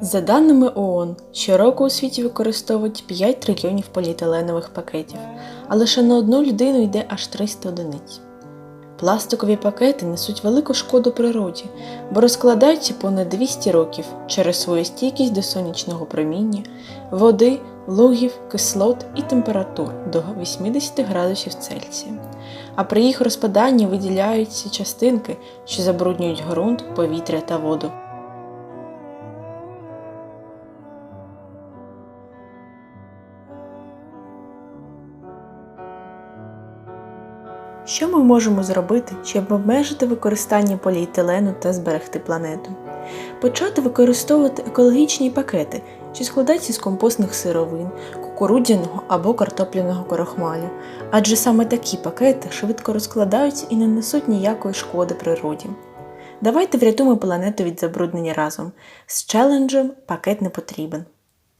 За даними ООН, щороку у світі використовують 5 трильйонів поліетиленових пакетів, а лише на одну людину йде аж 300 одиниць. Пластикові пакети несуть велику шкоду природі, бо розкладаються понад 200 років через свою стійкість до сонячного проміння, води, лугів, кислот і температур до 80 градусів Цельсія. А при їх розпаданні виділяються частинки, що забруднюють ґрунт, повітря та воду. Що ми можемо зробити, щоб обмежити використання поліетилену та зберегти планету? Почати використовувати екологічні пакети, що складаються з компостних сировин, кукурудзяного або картопляного крохмалю, адже саме такі пакети швидко розкладаються і не несуть ніякої шкоди природі. Давайте врятуємо планету від забруднення разом. З челенджем пакет не потрібен.